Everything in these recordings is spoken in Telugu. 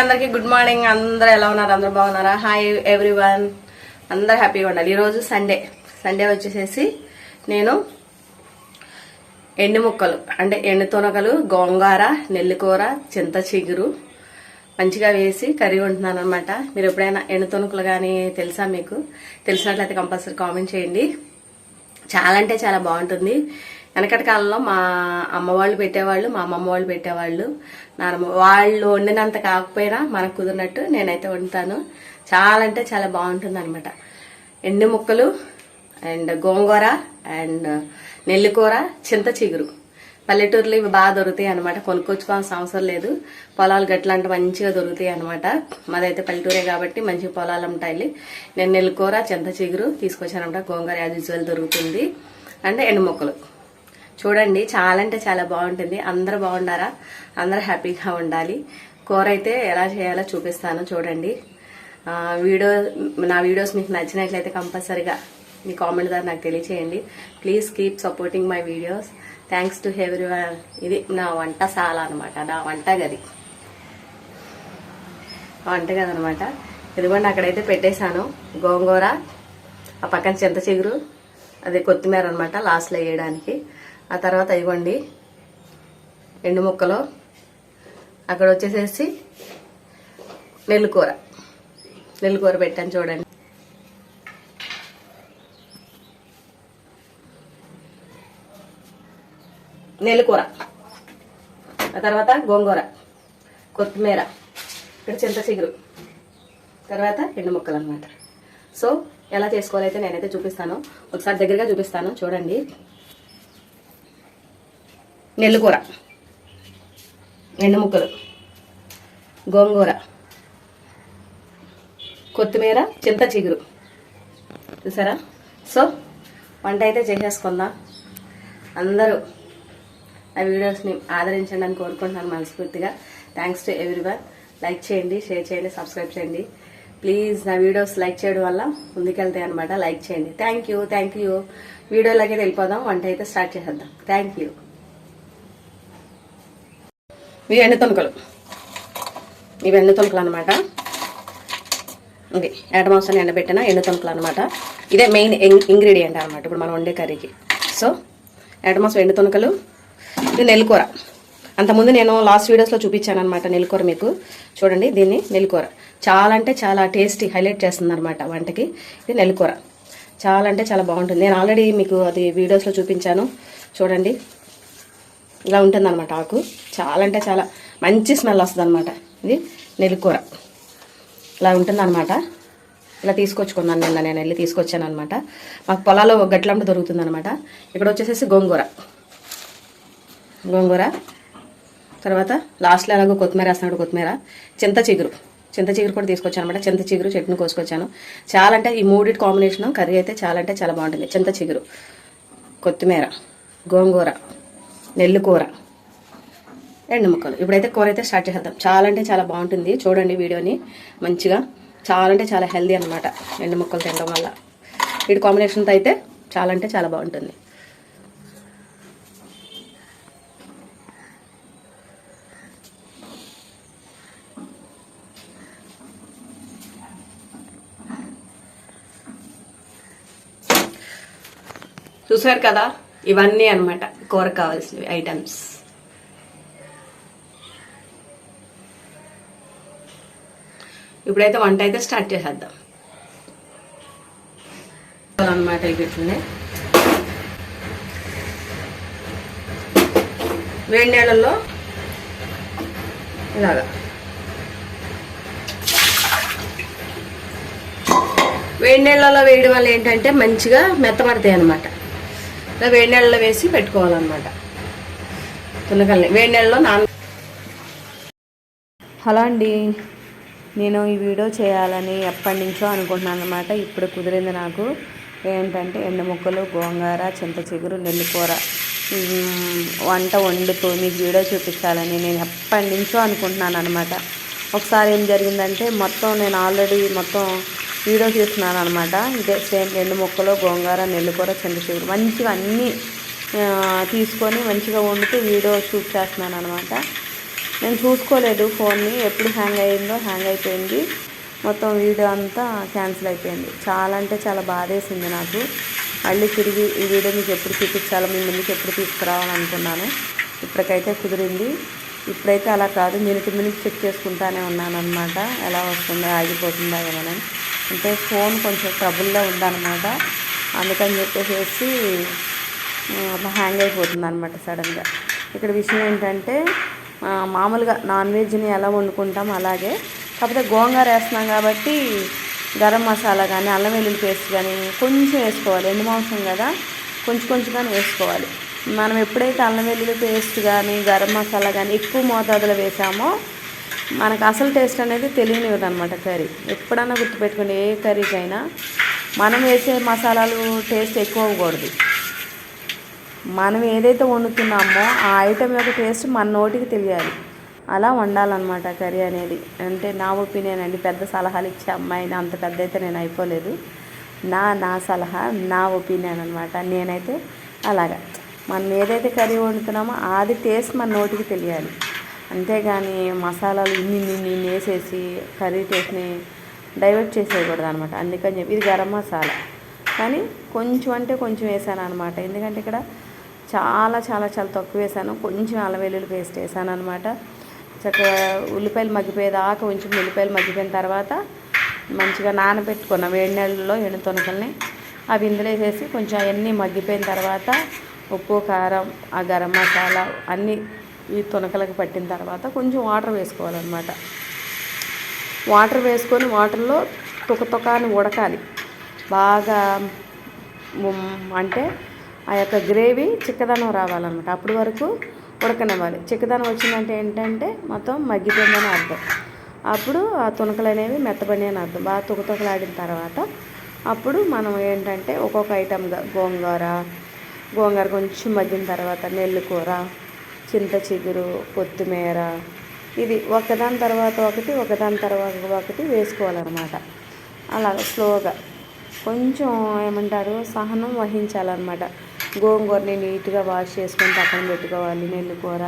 అందరికీ గుడ్ మార్నింగ్ అందరు ఎలా ఉన్నారు అందరు బాగున్నారా హాయ్ ఎవ్రీ వన్ అందరు హ్యాపీగా ఉండాలి ఈరోజు సండే సండే వచ్చేసేసి నేను ఎండు ముక్కలు అంటే ఎండు తొనకలు గోంగార నెల్లికూర చింత చిగురు మంచిగా వేసి కర్రీ వండుతున్నాను అనమాట మీరు ఎప్పుడైనా ఎండు తొనుకలు కానీ తెలుసా మీకు తెలిసినట్లయితే కంపల్సరీ కామెంట్ చేయండి చాలా అంటే చాలా బాగుంటుంది వెనకటి కాలంలో మా అమ్మ వాళ్ళు పెట్టేవాళ్ళు మా అమ్మమ్మ వాళ్ళు పెట్టేవాళ్ళు నా వాళ్ళు వండినంత కాకపోయినా మనకు కుదిరినట్టు నేనైతే వండుతాను చాలా అంటే చాలా బాగుంటుంది అనమాట ఎండు ముక్కలు అండ్ గోంగూర అండ్ నెల్లికూర చింత చిగురు పల్లెటూరులో ఇవి బాగా దొరుకుతాయి అనమాట కొనుక్కొచ్చుకోవాల్సిన అవసరం లేదు పొలాలు గట్లాంటి మంచిగా దొరుకుతాయి అనమాట మాదైతే పల్లెటూరే కాబట్టి మంచి పొలాలు ఉంటాయి నేను నెల్లికూర చింత చిగురు తీసుకొచ్చానమాట గోంగూర యాజ్ యూజువల్ దొరుకుతుంది అండ్ ఎండు మొక్కలు చూడండి చాలా అంటే చాలా బాగుంటుంది అందరు బాగుండారా అందరు హ్యాపీగా ఉండాలి కూర అయితే ఎలా చేయాలో చూపిస్తాను చూడండి వీడియో నా వీడియోస్ మీకు నచ్చినట్లయితే కంపల్సరిగా మీ కామెంట్ ద్వారా నాకు తెలియచేయండి please keep supporting my videos thanks to every ఇది నా వంట సాల అనమాట నా వంట గది వంట గది అనమాట ఎదుగుండి అక్కడైతే పెట్టేశాను గోంగూర ఆ పక్కన చింత చిగురు అది కొత్తిమీర అనమాట లాస్ట్లో వేయడానికి ఆ తర్వాత ఇవ్వండి ఎండు ముక్కలు అక్కడ వచ్చేసేసి నెల్లికూర నెల్లికూర పెట్టాను చూడండి నెల్లికూర ఆ తర్వాత గోంగూర కొత్తిమీర ఇక్కడ చింత చిగురు తర్వాత ఎండు ముక్కలు అనమాట సో ఎలా చేసుకోవాలైతే నేనైతే చూపిస్తాను ఒకసారి దగ్గరగా చూపిస్తాను చూడండి నెల్లికూర ఎండు ముక్కలు గోంగూర కొత్తిమీర చింత చిగురు చూసారా సో వంట అయితే చేసేసుకుందాం అందరూ ఆ వీడియోస్ని ఆదరించండి అని కోరుకుంటున్నాను మనస్ఫూర్తిగా థ్యాంక్స్ టు ఎవ్రీవన్ లైక్ చేయండి షేర్ చేయండి సబ్స్క్రైబ్ చేయండి ప్లీజ్ నా వీడియోస్ లైక్ చేయడం వల్ల ముందుకెళ్తాయి అనమాట లైక్ చేయండి థ్యాంక్ యూ థ్యాంక్ యూ వీడియోలోకి వెళ్ళిపోదాం వంట అయితే స్టార్ట్ చేసేద్దాం థ్యాంక్ యూ ఇవి ఎండు తొనుకలు ఇవి ఎండు తొనుకలు అనమాట ఇది ఎడమాసాన్ని ఎండబెట్టిన ఎండు తొనుకలు అనమాట ఇదే మెయిన్ ఇంగ్రీడియంట్ అనమాట ఇప్పుడు మనం వండే కర్రీకి సో ఎడమాసం ఎండు తొనుకలు ఇది నెల్లికూర అంతకుముందు నేను లాస్ట్ వీడియోస్లో చూపించాను అనమాట నెల్లికూర మీకు చూడండి దీన్ని నెల్లికూర చాలా అంటే చాలా టేస్టీ హైలైట్ చేస్తుంది అనమాట వంటకి ఇది నెల్లికూర చాలా అంటే చాలా బాగుంటుంది నేను ఆల్రెడీ మీకు అది వీడియోస్లో చూపించాను చూడండి ఇలా ఉంటుంది అనమాట ఆకు చాలా అంటే చాలా మంచి స్మెల్ వస్తుంది అనమాట ఇది నెల్లికూర ఇలా అనమాట ఇలా తీసుకొచ్చుకున్నాను నిన్న నేను వెళ్ళి తీసుకొచ్చాను అనమాట మాకు పొలాల్లో గట్లంట దొరుకుతుంది అనమాట ఇక్కడ వచ్చేసేసి గోంగూర గోంగూర తర్వాత లాస్ట్లో ఎలాగో కొత్తిమీర వేస్తున్నాడు కొత్తిమీర చింత చిగురు చింత చిగురు కూడా తీసుకొచ్చాను అనమాట చింత చిగురు చెట్టును కోసుకొచ్చాను చాలా అంటే ఈ మూడిటి కాంబినేషన్ కర్రీ అయితే చాలా అంటే చాలా బాగుంటుంది చింత చిగురు కొత్తిమీర గోంగూర నెల్లుకూర కూర రెండు ముక్కలు ఇప్పుడైతే కూర అయితే స్టార్ట్ చేసేద్దాం చాలా అంటే చాలా బాగుంటుంది చూడండి వీడియోని మంచిగా చాలా అంటే చాలా హెల్దీ అనమాట రెండు ముక్కలు తినడం వల్ల వీటి కాంబినేషన్తో అయితే చాలా అంటే చాలా బాగుంటుంది చూసారు కదా ఇవన్నీ అనమాట కూర కావాల్సినవి ఐటమ్స్ ఇప్పుడైతే వంట అయితే స్టార్ట్ చేసేద్దాం అనమాట ఇట్లనే వేడి నీళ్ళల్లో ఇలాగా వేడి నీళ్ళల్లో వేయడం వల్ల ఏంటంటే మంచిగా మెత్తపడతాయి అనమాట ఇలా వేడి నెలలో వేసి పెట్టుకోవాలన్నమాట తునకల్ని వేడి నెలలో నాన్న హలో అండి నేను ఈ వీడియో చేయాలని ఎప్పటి నుంచో అనుకుంటున్నాను అనమాట ఇప్పుడు కుదిరింది నాకు ఏంటంటే ఎండు ముక్కలు గోంగూర చింత చిగురు నెల్లికూర వంట వండుతూ మీకు వీడియో చూపించాలని నేను ఎప్పటి నుంచో అనుకుంటున్నాను అనమాట ఒకసారి ఏం జరిగిందంటే మొత్తం నేను ఆల్రెడీ మొత్తం వీడియో తీస్తున్నాను అనమాట ఇదే సేమ్ ఎండు ముక్కలు గోంగార నెల్లికూర చంద్రశేఖర్ మంచిగా అన్నీ తీసుకొని మంచిగా వండుతూ వీడియో షూట్ చేస్తున్నాను అనమాట నేను చూసుకోలేదు ఫోన్ని ఎప్పుడు హ్యాంగ్ అయిందో హ్యాంగ్ అయిపోయింది మొత్తం వీడియో అంతా క్యాన్సిల్ అయిపోయింది చాలా అంటే చాలా బాధేసింది నాకు మళ్ళీ తిరిగి ఈ వీడియో మీకు ఎప్పుడు చూపించాలో మీ ముందుకు ఎప్పుడు తీసుకురావాలనుకున్నాను ఇప్పటికైతే కుదిరింది ఇప్పుడైతే అలా కాదు మినిట్ మినిట్ చెక్ చేసుకుంటానే ఉన్నాను అనమాట ఎలా వస్తుందో ఆగిపోతుందా ఏమైనా అంటే ఫోన్ కొంచెం ట్రబుల్లో ఉందన్నమాట అందుకని చెప్పేసేసి హ్యాంగ్ అయిపోతుంది అనమాట సడన్గా ఇక్కడ విషయం ఏంటంటే మామూలుగా నాన్ వెజ్ని ఎలా వండుకుంటాం అలాగే కాకపోతే గోంగూర వేస్తున్నాం కాబట్టి గరం మసాలా కానీ అల్లం వెల్లుల్లి పేస్ట్ కానీ కొంచెం వేసుకోవాలి ఎండు మాంసం కదా కొంచెం కొంచెంగానే వేసుకోవాలి మనం ఎప్పుడైతే అల్లం వెల్లుల్లి పేస్ట్ కానీ గరం మసాలా కానీ ఎక్కువ మోతాదులో వేసామో మనకు అసలు టేస్ట్ అనేది తెలియనివ్వదు అనమాట కర్రీ ఎప్పుడన్నా గుర్తుపెట్టుకుని ఏ కర్రీకైనా మనం వేసే మసాలాలు టేస్ట్ ఎక్కువ అవ్వకూడదు మనం ఏదైతే వండుతున్నామో ఆ ఐటెం యొక్క టేస్ట్ మన నోటికి తెలియాలి అలా వండాలన్నమాట కర్రీ అనేది అంటే నా ఒపీనియన్ అండి పెద్ద సలహాలు ఇచ్చే అమ్మాయిని అంత పెద్ద అయితే నేను అయిపోలేదు నా నా సలహా నా ఒపీనియన్ అనమాట నేనైతే అలాగా మనం ఏదైతే కర్రీ వండుతున్నామో అది టేస్ట్ మన నోటికి తెలియాలి అంతేగాని మసాలాలు ఇన్ని ఇన్ని వేసేసి కర్రీ టేస్ట్ని డైవర్ట్ చేసేయకూడదు అనమాట అందుకని చెప్పి ఇది గరం మసాలా కానీ కొంచెం అంటే కొంచెం వేసాను అనమాట ఎందుకంటే ఇక్కడ చాలా చాలా చాలా తక్కువ వేసాను కొంచెం అల్లం వెల్లుల్లి పేస్ట్ వేసాను అనమాట చక్కగా ఉల్లిపాయలు మగ్గిపోయేదాకా కొంచెం ఉల్లిపాయలు మగ్గిపోయిన తర్వాత మంచిగా నానబెట్టుకున్న వేడి నెలల్లో ఎండు తొనకల్ని అవి ఇందులో వేసేసి కొంచెం అవన్నీ మగ్గిపోయిన తర్వాత ఉప్పు కారం ఆ గరం మసాలా అన్నీ ఈ తునకలకు పట్టిన తర్వాత కొంచెం వాటర్ వేసుకోవాలన్నమాట వాటర్ వేసుకొని వాటర్లో తుకతుకాని ఉడకాలి బాగా అంటే ఆ యొక్క గ్రేవీ చిక్కదనం రావాలన్నమాట అప్పటి వరకు ఉడకనివ్వాలి చిక్కదనం వచ్చిందంటే ఏంటంటే మొత్తం మగ్గిపోయిందని అర్థం అప్పుడు ఆ తునకలు అనేవి మెత్తబడి అని అర్థం బాగా తుకతుకలాడిన తర్వాత అప్పుడు మనం ఏంటంటే ఒక్కొక్క ఐటమ్గా గోంగూర గోంగూర కొంచెం మగ్గిన తర్వాత నెల్లికూర చింత చిగురు కొత్తిమీర ఇది ఒకదాని తర్వాత ఒకటి ఒకదాని తర్వాత ఒకటి వేసుకోవాలన్నమాట అలా స్లోగా కొంచెం ఏమంటారు సహనం వహించాలన్నమాట గోంగూరని నీట్గా వాష్ చేసుకొని పక్కన పెట్టుకోవాలి నెల్లికూర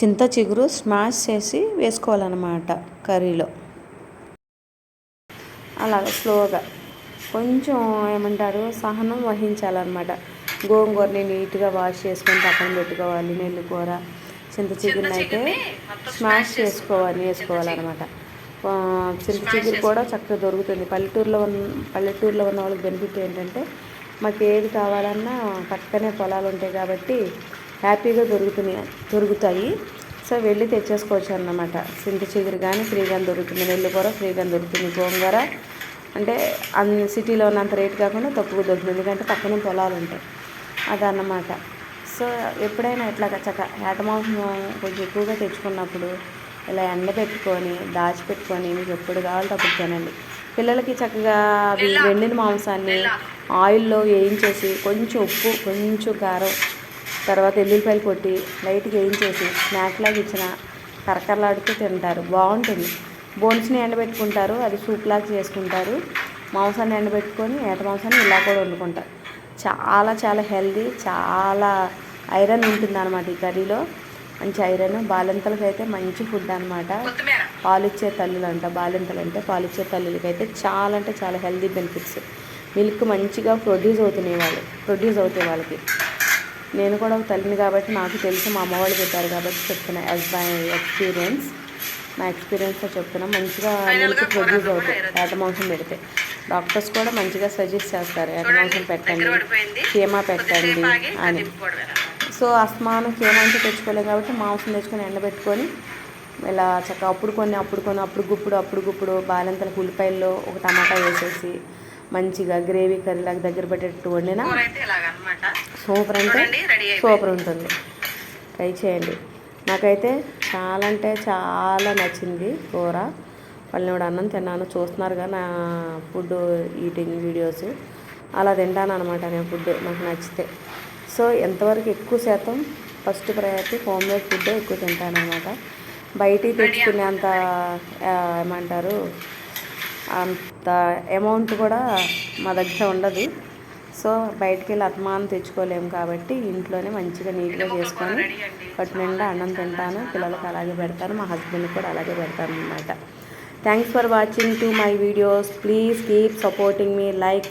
చింత చిగురు స్మాష్ చేసి వేసుకోవాలన్నమాట కర్రీలో అలా స్లోగా కొంచెం ఏమంటారు సహనం వహించాలన్నమాట గోంగూరని నీట్గా వాష్ చేసుకొని పక్కన పెట్టుకోవాలి నెల్లికూర చింత చికెన్ అయితే స్మాష్ చేసుకోవాలి వేసుకోవాలన్నమాట చింత చిగురు కూడా చక్కగా దొరుకుతుంది పల్లెటూరులో ఉన్న పల్లెటూరులో ఉన్న వాళ్ళకి బెనిఫిట్ ఏంటంటే మాకు ఏది కావాలన్నా పక్కనే పొలాలు ఉంటాయి కాబట్టి హ్యాపీగా దొరుకుతుంది దొరుకుతాయి సో వెళ్ళి తెచ్చేసుకోవచ్చు అన్నమాట సింత చిగురు కానీ ఫ్రీగా దొరుకుతుంది నెల్లి కూర ఫ్రీగా దొరుకుతుంది గోంగూర అంటే అన్ని సిటీలో ఉన్నంత రేట్ కాకుండా తక్కువ దొరుకుతుంది ఎందుకంటే పక్కనే పొలాలు ఉంటాయి అదన్నమాట సో ఎప్పుడైనా ఇట్లా చక్క ఏటమాసం కొంచెం ఎక్కువగా తెచ్చుకున్నప్పుడు ఇలా ఎండబెట్టుకొని దాచిపెట్టుకొని మీకు ఎప్పుడు కావాలో అప్పుడు తినండి పిల్లలకి చక్కగా అవి వెండిన మాంసాన్ని ఆయిల్లో వేయించేసి కొంచెం ఉప్పు కొంచెం కారం తర్వాత ఎల్లుల్లిపాయలు కొట్టి లైట్గా వేయించేసి స్నాక్ లాగా ఇచ్చిన కరకరలాడుతూ తింటారు బాగుంటుంది బోన్స్ని ఎండబెట్టుకుంటారు అది సూప్ లాగా చేసుకుంటారు మాంసాన్ని ఎండబెట్టుకొని ఏట మాంసాన్ని ఇలా కూడా వండుకుంటారు చాలా చాలా హెల్దీ చాలా ఐరన్ ఉంటుంది అనమాట ఈ కర్రీలో మంచి ఐరన్ బాలింతలకు అయితే మంచి ఫుడ్ అనమాట పాలిచ్చే తల్లులు అంట బాలింతలు అంటే పాలిచ్చే తల్లులకి అయితే చాలా అంటే చాలా హెల్దీ బెనిఫిట్స్ మిల్క్ మంచిగా ప్రొడ్యూస్ అవుతున్నాయి వాళ్ళు ప్రొడ్యూస్ అవుతాయి వాళ్ళకి నేను కూడా ఒక తల్లిని కాబట్టి నాకు తెలిసి మా అమ్మ వాళ్ళు పెట్టారు కాబట్టి చెప్తున్నా యాజ్ మై ఎక్స్పీరియన్స్ నా ఎక్స్పీరియన్స్తో చెప్తున్నా మంచిగా మిల్క్ ప్రొడ్యూస్ అవుతాయి ఏట మాంసం పెడితే డాక్టర్స్ కూడా మంచిగా సజెస్ట్ చేస్తారు అడ్మిషన్ పెట్టండి కీమా పెట్టండి అని సో అస్మానం కీమా నుంచి తెచ్చుకోలేం కాబట్టి మాంసం తెచ్చుకొని ఎండబెట్టుకొని ఇలా చక్కగా అప్పుడు కొన్ని అప్పుడు కొన్ని అప్పుడు గుప్పుడు అప్పుడు గుప్పుడు బాలంతల ఉల్లిపాయల్లో ఒక టమాటా వేసేసి మంచిగా గ్రేవీ కర్రీ లాగా దగ్గర పెట్టేట్టు వండినా సూపర్ అంటే సూపర్ ఉంటుంది ట్రై చేయండి నాకైతే చాలా అంటే చాలా నచ్చింది కూర వాళ్ళని కూడా అన్నం తిన్నాను చూస్తున్నారుగా నా ఫుడ్ ఈటింగ్ వీడియోస్ అలా తింటాను అనమాట నేను ఫుడ్ నాకు నచ్చితే సో ఎంతవరకు ఎక్కువ శాతం first priority home made food ఎక్కువ తింటాను అనమాట బయటికి తెచ్చుకునేంత ఏమంటారు అంత అమౌంట్ కూడా మా దగ్గర ఉండదు సో బయటికి వెళ్ళి అత్మానం తెచ్చుకోలేము కాబట్టి ఇంట్లోనే మంచిగా నీట్గా చేసుకొని పట్టు నిండా అన్నం తింటాను పిల్లలకి అలాగే పెడతాను మా హస్బెండ్కి కూడా అలాగే పెడతాను అనమాట Thanks for watching to my videos. Please keep supporting me. Like,